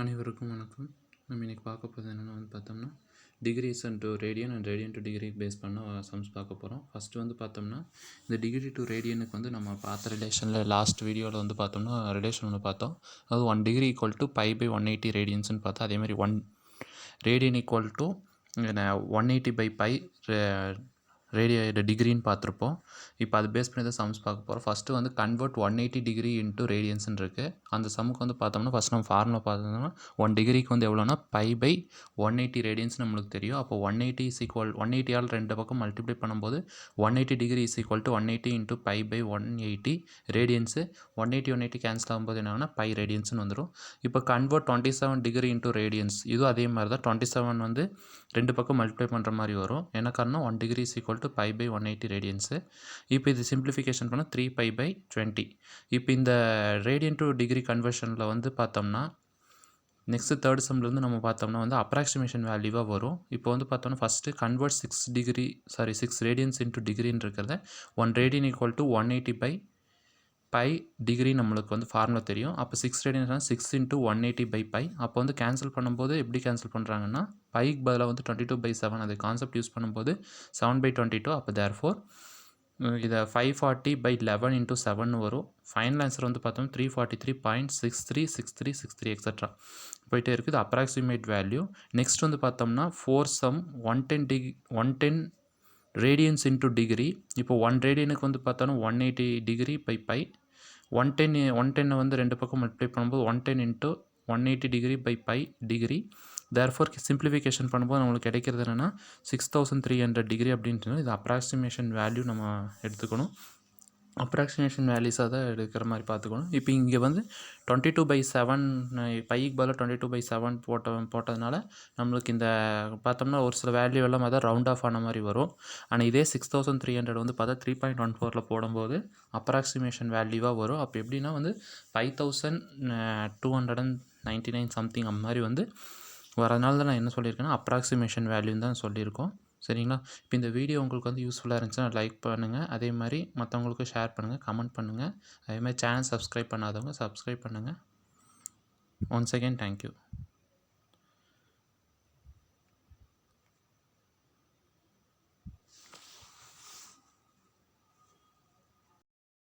அனைவருக்கும் வணக்கம். நம்ம இன்றைக்கி பார்க்க போகிறது என்னென்னு வந்து பார்த்தோம்னா degrees and to radian and radian to degree base பண்ண சம்ஸ் பார்க்க போகிறோம் ஃபஸ்ட்டு வந்து பார்த்தோம்னா இந்த டிகிரி டு ரேடியனுக்கு வந்து நம்ம பார்த்த ரிலேஷனில் லாஸ்ட் வீடியோவில் வந்து பார்த்தோம்னா ரிலேஷன் ஒன்று பார்த்தோம். அது one degree equal to pi by one eighty ரேடியன்ஸ்னு பார்த்தோம் அதேமாதிரி one radian equal to one eighty by pi ரேடியோட டிகிரின்னு பார்த்துருப்போம். இப்போ அது பேஸ் பண்ணி தான் சம்ஸ் பார்க்க போகிறோம் ஃபஸ்ட்டு வந்து convert one eighty degree into ரேடியன்ஸ்னு இருக்குது அந்த சம்முக்கு வந்து பார்த்தோம்னா ஃபஸ்ட் நம்ம ஃபார்முலா பார்த்தோம்னா ஒன் டிகிரிக்கு வந்து எவ்வளோனா pi by one eighty radians நம்மளுக்கு தெரியும். அப்போ one eighty is equal one எயிட்டியால் ரெண்டு பக்கம் மல்டிப்ளை பண்ணும்போது one eighty degree is equal to one eighty into pi by one eighty radians one eighty one eighty cancel ஆகும்போது என்ன பை ரேடியன்ஸ்னு வந்துடும் இப்போ convert twenty seven degree into radians இதுவும் அதே மாதிரி தான். டுவெண்ட்டி செவன் வந்து ரெண்டு பக்கம் மல்டிப்ளை பண்ணுற மாதிரி வரும். என்ன காரணம் one degree is equal to pi by one eighty radians இப்போ இது சிம்பிளிஃபிகேஷன் பண்ணால் த்ரீ பை பை டுவெண்ட்டி இப்போ இந்த ரேடியன் டு டிகிரி கன்வர்ஷனில் வந்து பார்த்தோம்னா நெக்ஸ்ட்டு தேர்ட் செம்லேருந்து நம்ம பார்த்தோம்னா வந்து அப்ராக்சிமேஷன் வேல்யூவாக வரும். இப்போ வந்து பார்த்தோம்னா first convert six degree sorry six radians into டிகிரின்னு இருக்கிறத one radian equal to one eighty by pi degree நம்மளுக்கு வந்து ஃபார்முலா தெரியும். அப்போ six ரேடியன்ஸ்னால் six into one eighty by pi அப்போ வந்து கேன்சல் பண்ணும்போது எப்படி கேன்சல் பண்ணுறாங்கன்னா பைக்கு பதிலாக வந்து டுவெண்ட்டி டூ பை செவன் அது கான்செப்ட் யூஸ் பண்ணும்போது செவன் பை டுவெண்ட்டி டூ அப்போ தேர் ஃபோர் இதை five forty by eleven into seven வரும். ஃபைனல் ஆன்சர் வந்து பார்த்தோம்னா three forty three point six three six three six three extra போயிட்டே இருக்குது. Approximate value next வந்து பார்த்தோம்னா for sum one ten degree one ten radians into degree இப்போ one ரேடியனுக்கு வந்து பார்த்தோன்னா one eighty degree by pi one ten one டென்னை வந்து ரெண்டு பக்கம் மல்டிப்ளை பண்ணும்போது one ten into one eighty degree by pi degree therefore simplification பண்ணும்போது நம்மளுக்கு கிடைக்கிறது என்னென்னா six thousand three hundred degree அப்படின்றது இது அப்ராக்சிமேஷன் வேல்யூ நம்ம எடுத்துக்கணும். அப்ராக்சிமேஷன் வேல்யூஸாக தான் எடுக்கிற மாதிரி பார்த்துக்கணும். இப்போ இங்கே வந்து டுவெண்ட்டி டூ பை செவன் பைக்கு பதில் டுவெண்ட்டி டூ பை செவன் போட்ட போட்டதுனால நம்மளுக்கு இந்த பார்த்தோம்னா ஒரு சில வேல்யூ எல்லாம் தான் ரவுண்ட் ஆஃப் ஆன மாதிரி வரும். ஆனால் இதே சிக்ஸ் தௌசண்ட் த்ரீ ஹண்ட்ரட் வந்து பார்த்தா த்ரீ பாயிண்ட் ஒன் ஃபோரில் போடும்போது அப்ராக்சிமேஷன் வேல்யூவாக வரும். அப்போ எப்படின்னா வந்து five thousand two hundred and ninety nine something அந்த மாதிரி வந்து வரதுனால தான் நான் என்ன சொல்லியிருக்கேன்னா அப்ராக்சிமேஷன் வேல்யூன்னு தான் சொல்லியிருக்கோம். சரிங்களா? இப்போ இந்த வீடியோ உங்களுக்கு வந்து யூஸ்ஃபுல்லாக இருந்துச்சுன்னா லைக் பண்ணுங்கள் அதே மாதிரி மற்றவங்களுக்கும் ஷேர் பண்ணுங்கள் கமெண்ட் பண்ணுங்கள் அதே மாதிரி சேனல் சப்ஸ்கிரைப் பண்ணாதவங்க சப்ஸ்கிரைப் பண்ணுங்கள் ஒன்ஸ் அகேன் தேங்க்யூ